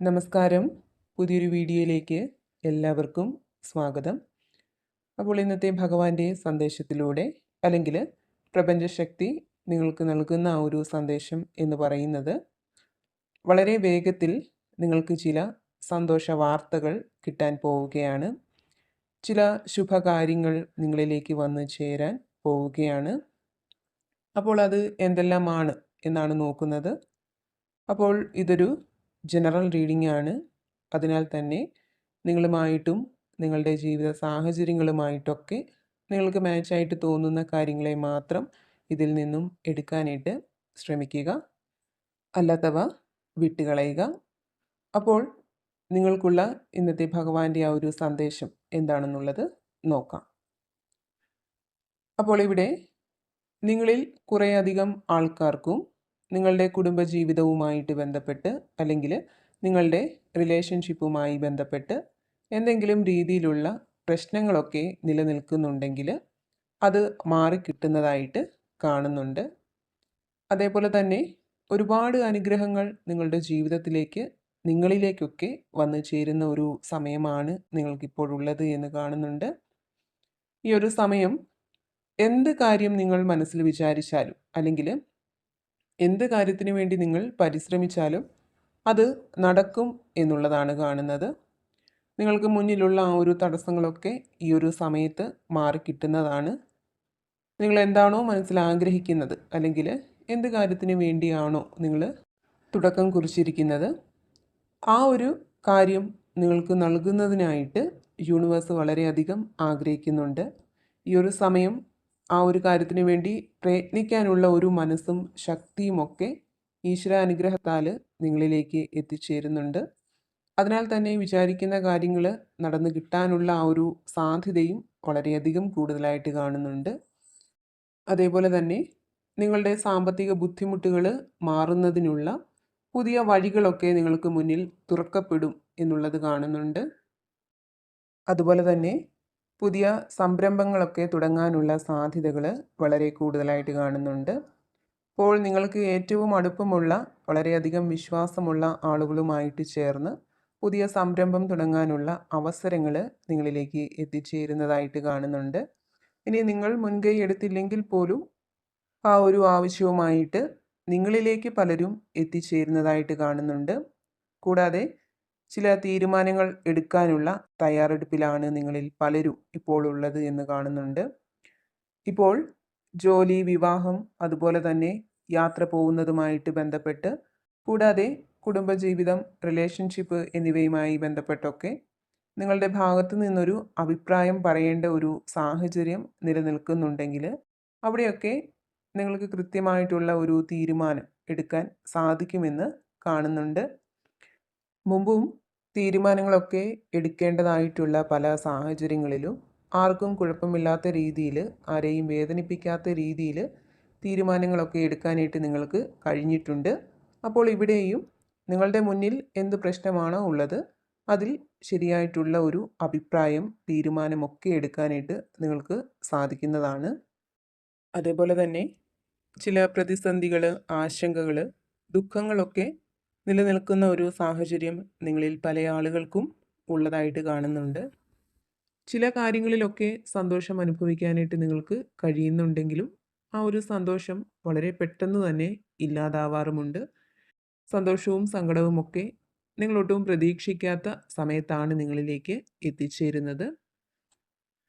നമസ്കാരം. പുതിയൊരു വീഡിയോയിലേക്ക് എല്ലാവർക്കും സ്വാഗതം. അപ്പോൾ ഇന്നത്തെ ഭഗവാന്റെ സന്ദേശത്തിലൂടെ അല്ലെങ്കിൽ പ്രപഞ്ചശക്തി നിങ്ങൾക്ക് നൽകുന്ന ആ ഒരു സന്ദേശം എന്ന് പറയുന്നത് വളരെ വേഗത്തിൽ നിങ്ങൾക്ക് ചില സന്തോഷ വാർത്തകൾ കിട്ടാൻ പോവുകയാണ്. ചില ശുഭകാര്യങ്ങൾ നിങ്ങളിലേക്ക് വന്നു ചേരാൻ പോവുകയാണ്. അപ്പോൾ അത് എന്തെല്ലാമാണ് എന്നാണ് നോക്കുന്നത്. അപ്പോൾ ഇതൊരു ജനറൽ റീഡിംഗ് ആണ്. അതിനാൽ തന്നെ നിങ്ങളുമായിട്ടും നിങ്ങളുടെ ജീവിത സാഹചര്യങ്ങളുമായിട്ടൊക്കെ നിങ്ങൾക്ക് മാച്ചായിട്ട് തോന്നുന്ന കാര്യങ്ങളെ മാത്രം ഇതിൽ നിന്നും എടുക്കാനായിട്ട് ശ്രമിക്കുക. അല്ലാത്തവ വിട്ടുകളയുക. അപ്പോൾ നിങ്ങൾക്കുള്ള ഇന്നത്തെ ഭഗവാന്റെ ആ ഒരു സന്ദേശം എന്താണെന്നുള്ളത് നോക്കാം. അപ്പോൾ ഇവിടെ നിങ്ങളിൽ കുറേയധികം ആൾക്കാർക്കും നിങ്ങളുടെ കുടുംബജീവിതവുമായിട്ട് ബന്ധപ്പെട്ട് അല്ലെങ്കിൽ നിങ്ങളുടെ റിലേഷൻഷിപ്പുമായി ബന്ധപ്പെട്ട് എന്തെങ്കിലും രീതിയിലുള്ള പ്രശ്നങ്ങളൊക്കെ നിലനിൽക്കുന്നുണ്ടെങ്കിൽ അത് മാറിക്കിട്ടുന്നതായിട്ട് കാണുന്നുണ്ട്. അതേപോലെ തന്നെ ഒരുപാട് അനുഗ്രഹങ്ങൾ നിങ്ങളുടെ ജീവിതത്തിലേക്ക് നിങ്ങളിലേക്കൊക്കെ വന്നു ചേരുന്ന ഒരു സമയമാണ് നിങ്ങൾക്കിപ്പോഴുള്ളത് എന്ന് കാണുന്നുണ്ട്. ഈ ഒരു സമയം എന്ത് കാര്യം നിങ്ങൾ മനസ്സിൽ വിചാരിച്ചാലും അല്ലെങ്കിൽ എന്ത് കാര്യത്തിന് വേണ്ടി നിങ്ങൾ പരിശ്രമിച്ചാലും അത് നടക്കും എന്നുള്ളതാണ് കാണുന്നത്. നിങ്ങൾക്ക് മുന്നിലുള്ള ആ ഒരു തടസ്സങ്ങളൊക്കെ ഈ ഒരു സമയത്ത് മാറിക്കിട്ടുന്നതാണ് നിങ്ങൾ എന്താണോ മനസ്സിൽ ആഗ്രഹിക്കുന്നത് അല്ലെങ്കിൽ എന്ത് കാര്യത്തിന് വേണ്ടിയാണോ നിങ്ങൾ തുടക്കം കുറിച്ചിരിക്കുന്നത് ആ ഒരു കാര്യം നിങ്ങൾക്ക് നൽകുന്നതിനായിട്ട് യൂണിവേഴ്സ് വളരെയധികം ആഗ്രഹിക്കുന്നുണ്ട്. ഈ ഒരു സമയം ആ ഒരു കാര്യത്തിന് വേണ്ടി പ്രയത്നിക്കാനുള്ള ഒരു മനസ്സും ശക്തിയുമൊക്കെ ഈശ്വരാനുഗ്രഹത്താൽ നിങ്ങളിലേക്ക് എത്തിച്ചേരുന്നുണ്ട്. അതിനാൽ തന്നെ വിചാരിക്കുന്ന കാര്യങ്ങൾ നടന്നു കിട്ടാനുള്ള ആ ഒരു സാധ്യതയും വളരെയധികം കൂടുതലായിട്ട് കാണുന്നുണ്ട്. അതേപോലെ തന്നെ നിങ്ങളുടെ സാമ്പത്തിക ബുദ്ധിമുട്ടുകൾ മാറുന്നതിനുള്ള പുതിയ വഴികളൊക്കെ നിങ്ങൾക്ക് മുന്നിൽ തുറക്കപ്പെടും എന്നുള്ളത് കാണുന്നുണ്ട്. അതുപോലെ തന്നെ പുതിയ സംരംഭങ്ങളൊക്കെ തുടങ്ങാനുള്ള സാധ്യതകൾ വളരെ കൂടുതലായിട്ട് കാണുന്നുണ്ട്. അപ്പോൾ നിങ്ങൾക്ക് ഏറ്റവും അടുപ്പമുള്ള വളരെയധികം വിശ്വാസമുള്ള ആളുകളുമായിട്ട് ചേർന്ന് പുതിയ സംരംഭം തുടങ്ങാനുള്ള അവസരങ്ങൾ നിങ്ങളിലേക്ക് എത്തിച്ചേരുന്നതായിട്ട് കാണുന്നുണ്ട്. ഇനി നിങ്ങൾ മുൻകൈ എടുത്തില്ലെങ്കിൽ പോലും ആ ഒരു ആവശ്യവുമായിട്ട് നിങ്ങളിലേക്ക് പലരും എത്തിച്ചേരുന്നതായിട്ട് കാണുന്നുണ്ട്. കൂടാതെ ചില തീരുമാനങ്ങൾ എടുക്കാനുള്ള തയ്യാറെടുപ്പിലാണ് നിങ്ങളിൽ പലരും ഇപ്പോൾ ഉള്ളത് എന്ന് കാണുന്നുണ്ട്. ഇപ്പോൾ ജോലി വിവാഹം അതുപോലെ തന്നെ യാത്ര പോകുന്നതുമായിട്ട് ബന്ധപ്പെട്ട് കൂടാതെ കുടുംബജീവിതം റിലേഷൻഷിപ്പ് എന്നിവയുമായി ബന്ധപ്പെട്ടൊക്കെ നിങ്ങളുടെ ഭാഗത്തു നിന്നൊരു അഭിപ്രായം പറയേണ്ട ഒരു സാഹചര്യം നിലനിൽക്കുന്നുണ്ടെങ്കിൽ അവിടെയൊക്കെ നിങ്ങൾക്ക് കൃത്യമായിട്ടുള്ള ഒരു തീരുമാനം എടുക്കാൻ സാധിക്കുമെന്ന് കാണുന്നുണ്ട്. മുമ്പും തീരുമാനങ്ങളൊക്കെ എടുക്കേണ്ടതായിട്ടുള്ള പല സാഹചര്യങ്ങളിലും ആർക്കും കുഴപ്പമില്ലാത്ത രീതിയിൽ ആരെയും വേദനിപ്പിക്കാത്ത രീതിയിൽ തീരുമാനങ്ങളൊക്കെ എടുക്കാനായിട്ട് നിങ്ങൾക്ക് കഴിഞ്ഞിട്ടുണ്ട്. അപ്പോൾ ഇവിടെയും നിങ്ങളുടെ മുന്നിൽ എന്ത് പ്രശ്നമാണോ ഉള്ളത് അതിൽ ശരിയായിട്ടുള്ള ഒരു അഭിപ്രായം തീരുമാനമൊക്കെ എടുക്കാനായിട്ട് നിങ്ങൾക്ക് സാധിക്കുന്നതാണ്. അതേപോലെ തന്നെ ചില പ്രതിസന്ധികൾ ആശങ്കകൾ ദുഃഖങ്ങളൊക്കെ നിലനിൽക്കുന്ന ഒരു സാഹചര്യം നിങ്ങളിൽ പല ആളുകൾക്കും ഉള്ളതായിട്ട് കാണുന്നുണ്ട്. ചില കാര്യങ്ങളിലൊക്കെ സന്തോഷം അനുഭവിക്കാനായിട്ട് നിങ്ങൾക്ക് കഴിയുന്നുണ്ടെങ്കിലും ആ ഒരു സന്തോഷം വളരെ പെട്ടെന്ന് തന്നെ ഇല്ലാതാവാറുമുണ്ട്. സന്തോഷവും സങ്കടവും ഒക്കെ നിങ്ങളൊട്ടും പ്രതീക്ഷിക്കാത്ത സമയത്താണ് നിങ്ങളിലേക്ക് എത്തിച്ചേരുന്നത്.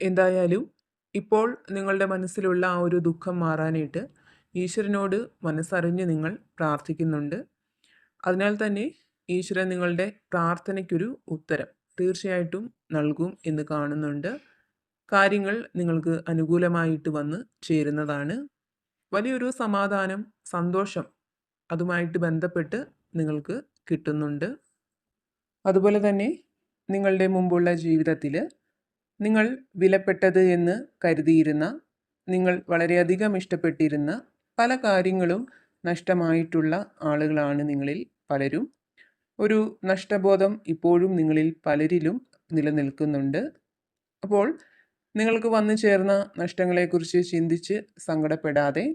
എന്തായാലും ഇപ്പോൾ നിങ്ങളുടെ മനസ്സിലുള്ള ആ ഒരു ദുഃഖം മാറാനായിട്ട് ഈശ്വരനോട് മനസ്സറിഞ്ഞ് നിങ്ങൾ പ്രാർത്ഥിക്കുന്നുണ്ട്. അതിനാൽ തന്നെ ഈശ്വരൻ നിങ്ങളുടെ പ്രാർത്ഥനയ്ക്കൊരു ഉത്തരം തീർച്ചയായിട്ടും നൽകും എന്ന് കാണുന്നുണ്ട്. കാര്യങ്ങൾ നിങ്ങൾക്ക് അനുകൂലമായിട്ട് വന്ന് ചേരുന്നതാണ്. വലിയൊരു സമാധാനം സന്തോഷം അതുമായിട്ട് ബന്ധപ്പെട്ട് നിങ്ങൾക്ക് കിട്ടുന്നുണ്ട്. അതുപോലെ തന്നെ നിങ്ങളുടെ മുമ്പുള്ള ജീവിതത്തിൽ നിങ്ങൾ വിലപ്പെട്ടത് എന്ന് കരുതിയിരുന്ന നിങ്ങൾ വളരെയധികം ഇഷ്ടപ്പെട്ടിരുന്ന പല കാര്യങ്ങളും നഷ്ടമായിട്ടുള്ള ആളുകളാണ് നിങ്ങളിൽ പലരും. ഒരു നഷ്ടബോധം ഇപ്പോഴും നിങ്ങളിൽ പലരിലും നിലനിൽക്കുന്നുണ്ട്. അപ്പോൾ നിങ്ങൾക്ക് വന്നു ചേർന്ന നഷ്ടങ്ങളെക്കുറിച്ച് ചിന്തിച്ച് സങ്കടപ്പെടാതെ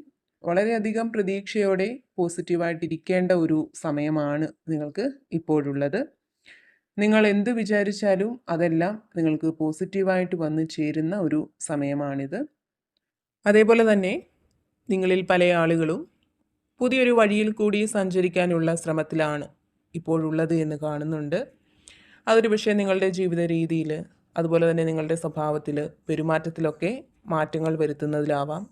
വളരെയധികം പ്രതീക്ഷയോടെ പോസിറ്റീവായിട്ടിരിക്കേണ്ട ഒരു സമയമാണ് നിങ്ങൾക്ക് ഇപ്പോഴുള്ളത്. നിങ്ങൾ എന്ത് വിചാരിച്ചാലും അതെല്ലാം നിങ്ങൾക്ക് പോസിറ്റീവായിട്ട് വന്നു ചേരുന്ന ഒരു സമയമാണിത്. അതേപോലെ തന്നെ നിങ്ങളിൽ പല ആളുകളും പുതിയൊരു വഴിയിൽ കൂടി സഞ്ചരിക്കാനുള്ള ശ്രമത്തിലാണ് ഇപ്പോഴുള്ളത് എന്ന് കാണുന്നുണ്ട്. അതൊരു പക്ഷേ നിങ്ങളുടെ ജീവിത രീതിയിൽ അതുപോലെ തന്നെ നിങ്ങളുടെ സ്വഭാവത്തിൽ പെരുമാറ്റത്തിലൊക്കെ മാറ്റങ്ങൾ വരുത്തുന്നതിലാവാം.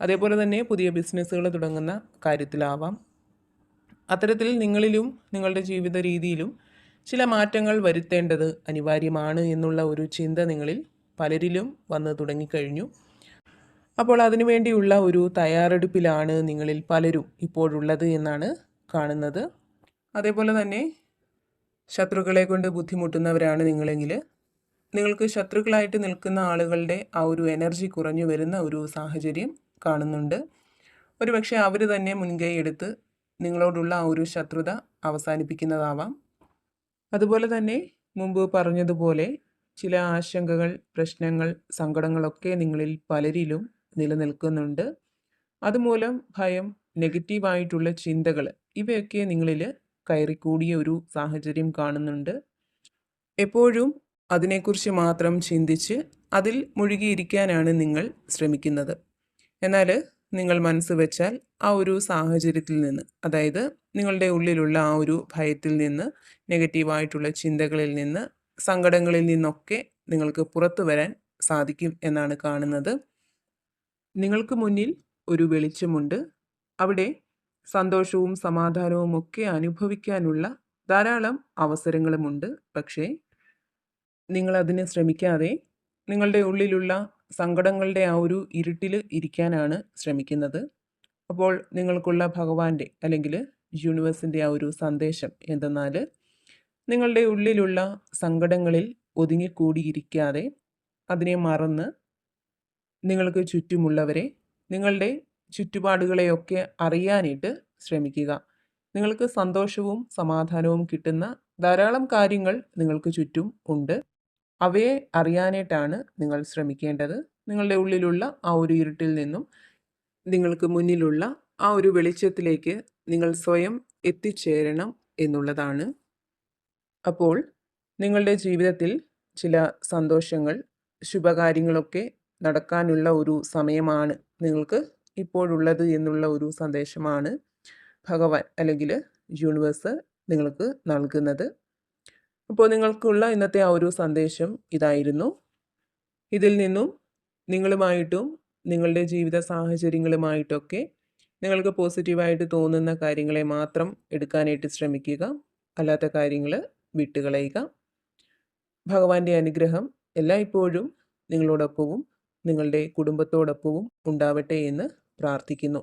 അതേപോലെ തന്നെ പുതിയ ബിസിനസ്സുകൾ തുടങ്ങുന്ന കാര്യത്തിലാവാം. അത്തരത്തിൽ നിങ്ങളിലും നിങ്ങളുടെ ജീവിത രീതിയിലും ചില മാറ്റങ്ങൾ വരുത്തേണ്ടത് അനിവാര്യമാണ് എന്നുള്ള ഒരു ചിന്ത നിങ്ങളിൽ പലരിലും വന്ന് തുടങ്ങിക്കഴിഞ്ഞു. അപ്പോൾ അതിനുവേണ്ടിയുള്ള ഒരു തയ്യാറെടുപ്പിലാണ് നിങ്ങളിൽ പലരും ഇപ്പോഴുള്ളത് എന്നാണ് കാണുന്നത്. അതേപോലെ തന്നെ ശത്രുക്കളെ കൊണ്ട് ബുദ്ധിമുട്ടുന്നവരാണ് നിങ്ങളെങ്കിൽ നിങ്ങൾക്ക് ശത്രുക്കളായിട്ട് നിൽക്കുന്ന ആളുകളുടെ ആ ഒരു എനർജി കുറഞ്ഞു വരുന്ന ഒരു സാഹചര്യം കാണുന്നുണ്ട്. ഒരുപക്ഷെ അവർ തന്നെ മുൻകൈ എടുത്ത് നിങ്ങളോടുള്ള ആ ഒരു ശത്രുത അവസാനിപ്പിക്കുന്നതാവാം. അതുപോലെ തന്നെ മുമ്പ് പറഞ്ഞതുപോലെ ചില ആശങ്കകൾ പ്രശ്നങ്ങൾ സങ്കടങ്ങളൊക്കെ നിങ്ങളിൽ പലരിലും നിലനിൽക്കുന്നുണ്ട്. അതുമൂലം ഭയം നെഗറ്റീവായിട്ടുള്ള ചിന്തകൾ ഇവയൊക്കെ നിങ്ങളിൽ കയറിക്കൂടിയ ഒരു സാഹചര്യം കാണുന്നുണ്ട്. എപ്പോഴും അതിനെക്കുറിച്ച് മാത്രം ചിന്തിച്ച് അതിൽ മുഴുകിയിരിക്കാനാണ് നിങ്ങൾ ശ്രമിക്കുന്നത്. എന്നാൽ നിങ്ങൾ മനസ്സ് വെച്ചാൽ ആ ഒരു സാഹചര്യത്തിൽ നിന്ന് അതായത് നിങ്ങളുടെ ഉള്ളിലുള്ള ആ ഒരു ഭയത്തിൽ നിന്ന് നെഗറ്റീവായിട്ടുള്ള ചിന്തകളിൽ നിന്ന് സങ്കടങ്ങളിൽ നിന്നൊക്കെ നിങ്ങൾക്ക് പുറത്തു വരാൻ സാധിക്കും എന്നാണ് കാണുന്നത്. നിങ്ങൾക്ക് മുന്നിൽ ഒരു വെളിച്ചമുണ്ട്. അവിടെ സന്തോഷവും സമാധാനവും ഒക്കെ അനുഭവിക്കാനുള്ള ധാരാളം അവസരങ്ങളുമുണ്ട്. പക്ഷേ നിങ്ങൾ അതിന് ശ്രമിക്കാതെ നിങ്ങളുടെ ഉള്ളിലുള്ള സങ്കടങ്ങളുടെ ആ ഒരു ഇരുട്ടിൽ ഇരിക്കാനാണ് ശ്രമിക്കുന്നത്. അപ്പോൾ നിങ്ങൾക്കുള്ള ഭഗവാന്റെ അല്ലെങ്കിൽ യൂണിവേഴ്സിന്റെ ആ ഒരു സന്ദേശം എന്തെന്നാൽ നിങ്ങളുടെ ഉള്ളിലുള്ള സങ്കടങ്ങളിൽ ഒതുങ്ങിക്കൂടിയിരിക്കാതെ അതിനെ മറന്ന് നിങ്ങൾക്ക് ചുറ്റുമുള്ളവരെ നിങ്ങളുടെ ചുറ്റുപാടുകളെയൊക്കെ അറിയാനായിട്ട് ശ്രമിക്കുക. നിങ്ങൾക്ക് സന്തോഷവും സമാധാനവും കിട്ടുന്ന ധാരാളം കാര്യങ്ങൾ നിങ്ങൾക്ക് ചുറ്റും ഉണ്ട്. അവയെ അറിയാനായിട്ടാണ് നിങ്ങൾ ശ്രമിക്കേണ്ടത്. നിങ്ങളുടെ ഉള്ളിലുള്ള ആ ഒരു ഇരുട്ടിൽ നിന്നും നിങ്ങൾക്ക് മുന്നിലുള്ള ആ ഒരു വെളിച്ചത്തിലേക്ക് നിങ്ങൾ സ്വയം എത്തിച്ചേരണം എന്നുള്ളതാണ്. അപ്പോൾ നിങ്ങളുടെ ജീവിതത്തിൽ ചില സന്തോഷങ്ങൾ ശുഭകാര്യങ്ങളൊക്കെ നടക്കാനുള്ള ഒരു സമയമാണ് നിങ്ങൾക്ക് ഇപ്പോഴുള്ളത് എന്നുള്ള ഒരു സന്ദേശമാണ് ഭഗവാൻ അല്ലെങ്കിൽ യൂണിവേഴ്സ് നിങ്ങൾക്ക് നൽകുന്നത്. അപ്പോൾ നിങ്ങൾക്കുള്ള ഇന്നത്തെ ആ ഒരു സന്ദേശം ഇതായിരുന്നു. ഇതിൽ നിന്നും നിങ്ങളുമായിട്ടും നിങ്ങളുടെ ജീവിത സാഹചര്യങ്ങളുമായിട്ടൊക്കെ നിങ്ങൾക്ക് പോസിറ്റീവായിട്ട് തോന്നുന്ന കാര്യങ്ങളെ മാത്രം എടുക്കാനായിട്ട് ശ്രമിക്കുക. അല്ലാത്ത കാര്യങ്ങൾ വിട്ടുകളയുക. ഭഗവാന്റെ അനുഗ്രഹം എല്ലായ്പ്പോഴും നിങ്ങളോടൊപ്പവും നിങ്ങളുടെ കുടുംബത്തോടൊപ്പവും ഉണ്ടാവട്ടെ എന്ന് പ്രാർത്ഥിക്കുന്നു.